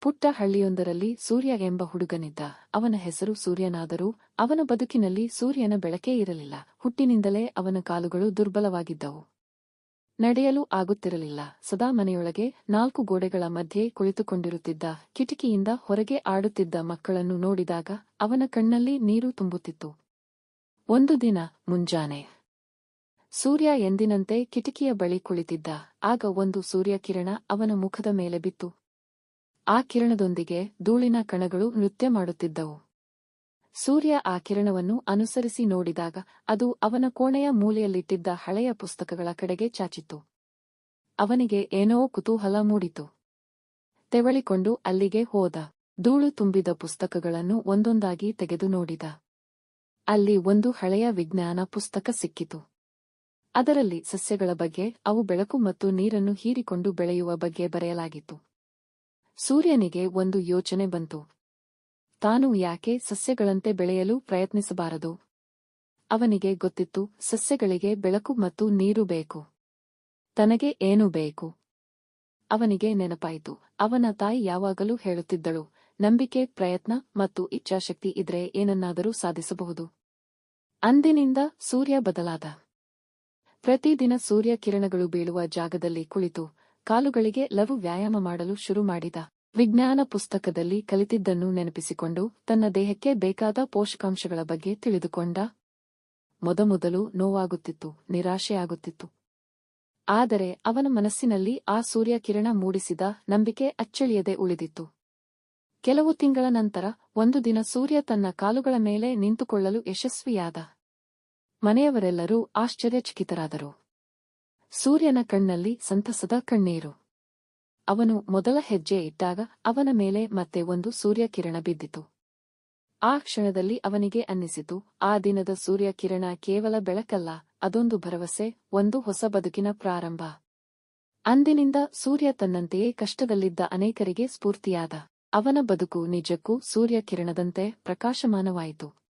ಪುಟ್ಟ ಹಳ್ಳಿಯೊಂದರಲ್ಲಿ ಸೂರ್ಯ ಎಂಬ ಹುಡುಗನಿದ್ದ. ಅವನ ಹೆಸರು ಸೂರ್ಯನಾದರೂ ಅವನ ಬದುಕಿನಲ್ಲಿ ಸೂರ್ಯನ ಬೆಳಕೇ ಇರಲಿಲ್ಲ. ಹುಟ್ಟಿನಿಂದಲೇ ಅವನ ಕಾಲುಗಳು ದುರ್ಬಲವಾಗಿದ್ದವು. ನಡೆಯಲು ಆಗುತ್ತಿರಲಿಲ್ಲ. ಸದಾ ಮನೆಯೊಳಗೆ ನಾಲ್ಕು ಗೋಡೆಗಳ ಮಧ್ಯೆ ಕುಳಿತುಕೊಂಡಿರುತ್ತಿದ್ದ, ಕಿಟಕಿಯಿಂದ ಹೊರಗೆ ಆಡುತ್ತಿದ್ದ ಮಕ್ಕಳನ್ನು ನೋಡಿದಾಗ ಅವನ ಕಣ್ಣಲ್ಲಿ ನೀರು ತುಂಬುತ್ತಿತ್ತು. ಒಂದು ದಿನ ಮುಂಜಾನೆ. ಸೂರ್ಯ ಎಂದಿನಂತೆ ಕಿಟಕಿಯ ಬಳಿ ಕುಳಿತಿದ್ದ. ಆಗ ಒಂದು ಸೂರ್ಯಕಿರಣ ಅವನ ಮುಖದ ಮೇಲೆ ಬಿತ್ತು. ಆ ಕಿರಣದೊಂದಿಗೆ ಧೂಳಿನ ಕಣಗಳು ನೃತ್ಯ ಮಾಡುತ್ತಿದ್ದವು. ಸೂರ್ಯ ಆ ಕಿರಣವನ್ನು ಅನುಸರಿಸಿ ನೋಡಿದಾಗ ಅದು ಅವನ ಕೋಣೆಯ ಮೂಲೆಯಲ್ಲಿಟ್ಟಿದ್ದ ಹಳೆಯ ಪುಸ್ತಕಗಳ ಕಡೆಗೆ ಚಾಚಿತು. ಅವನಿಗೆ ಏನೋ ಕುತೂಹಲ ಮೂಡಿತು. ತೆವಳಿಕೊಂಡು ಅಲ್ಲಿಗೆ ಹೋದ. ಧೂಳು ತುಂಬಿದ ಪುಸ್ತಕಗಳನ್ನು ಒಂದೊಂದಾಗಿ ತೆಗೆದು ನೋಡಿದ. ಅಲ್ಲಿ ಒಂದು ಹಳೆಯ ವಿಜ್ಞಾನ ಪುಸ್ತಕ ಸಿಕ್ಕಿತು. ಅದರಲ್ಲಿ ಸಸ್ಯಗಳ ಬಗ್ಗೆ, ಅವು ಬೆಳಕು ಮತ್ತು ನೀರನ್ನು ಹೀರಿಕೊಂಡು ಬೆಳೆಯುವ ಬಗ್ಗೆ ಬರೆಯಲಾಗಿತ್ತು. ಸೂರ್ಯನಿಗೆ ಒಂದು ಯೋಚನೆ ಬಂತು. ತಾನು ಯಾಕೆ ಸಸ್ಯಗಳಂತೆ ಬೆಳೆಯಲು ಪ್ರಯತ್ನಿಸಬಾರದು? ಅವನಿಗೆ ಗೊತ್ತಿತ್ತು, ಸಸ್ಯಗಳಿಗೆ ಬೆಳಕು ಮತ್ತು ನೀರು ಬೇಕು. ತನಗೆ ಏನು ಬೇಕು? ಅವನಿಗೆ ನೆನಪಾಯಿತು, ಅವನ ತಾಯಿ ಯಾವಾಗಲೂ ಹೇಳುತ್ತಿದ್ದಳು, ನಂಬಿಕೆ, ಪ್ರಯತ್ನ ಮತ್ತು ಇಚ್ಛಾಶಕ್ತಿ ಇದ್ರೆ ಏನನ್ನಾದರೂ ಸಾಧಿಸಬಹುದು. ಅಂದಿನಿಂದ ಸೂರ್ಯ ಬದಲಾದ. ಪ್ರತಿದಿನ ಸೂರ್ಯ ಕಿರಣಗಳು ಬೀಳುವ ಜಾಗದಲ್ಲಿ ಕುಳಿತು ಕಾಲುಗಳಿಗೆ ಲಘು ವ್ಯಾಯಾಮ ಮಾಡಲು ಶುರು ಮಾಡಿದ. ವಿಜ್ಞಾನ ಪುಸ್ತಕದಲ್ಲಿ ಕಲಿತಿದ್ದನ್ನು ನೆನಪಿಸಿಕೊಂಡು ತನ್ನ ದೇಹಕ್ಕೆ ಬೇಕಾದ ಪೋಷಕಾಂಶಗಳ ಬಗ್ಗೆ ತಿಳಿದುಕೊಂಡ. ಮೊದಮೊದಲು ನೋವಾಗುತ್ತಿತ್ತು, ನಿರಾಶೆಯಾಗುತ್ತಿತ್ತು. ಆದರೆ ಅವನ ಮನಸ್ಸಿನಲ್ಲಿ ಆ ಸೂರ್ಯ ಕಿರಣ ಮೂಡಿಸಿದ ನಂಬಿಕೆ ಅಚ್ಚಳಿಯದೆ ಉಳಿದಿತ್ತು. ಕೆಲವು ತಿಂಗಳ ನಂತರ ಒಂದು ದಿನ ಸೂರ್ಯ ತನ್ನ ಕಾಲುಗಳ ಮೇಲೆ ನಿಂತುಕೊಳ್ಳಲು ಯಶಸ್ವಿಯಾದ. ಮನೆಯವರೆಲ್ಲರೂ ಆಶ್ಚರ್ಯಚಕಿತರಾದರು. ಸೂರ್ಯನ ಕಣ್ಣಲ್ಲಿ ಸಂತಸದ ಕಣ್ಣೀರು. ಅವನು ಮೊದಲ ಹೆಜ್ಜೆ ಇಟ್ಟಾಗ ಅವನ ಮೇಲೆ ಮತ್ತೆ ಒಂದು ಸೂರ್ಯಕಿರಣ ಬಿದ್ದಿತು. ಆ ಕ್ಷಣದಲ್ಲಿ ಅವನಿಗೆ ಅನ್ನಿಸಿತು, ಆ ದಿನದ ಸೂರ್ಯಕಿರಣ ಕೇವಲ ಬೆಳಕಲ್ಲ, ಅದೊಂದು ಭರವಸೆ, ಒಂದು ಹೊಸ ಬದುಕಿನ ಪ್ರಾರಂಭ. ಅಂದಿನಿಂದ ಸೂರ್ಯ ತನ್ನಂತೆಯೇ ಕಷ್ಟದಲ್ಲಿದ್ದ ಅನೇಕರಿಗೆ ಸ್ಫೂರ್ತಿಯಾದ. ಅವನ ಬದುಕು ನಿಜಕ್ಕೂ ಸೂರ್ಯಕಿರಣದಂತೆ ಪ್ರಕಾಶಮಾನವಾಯಿತು.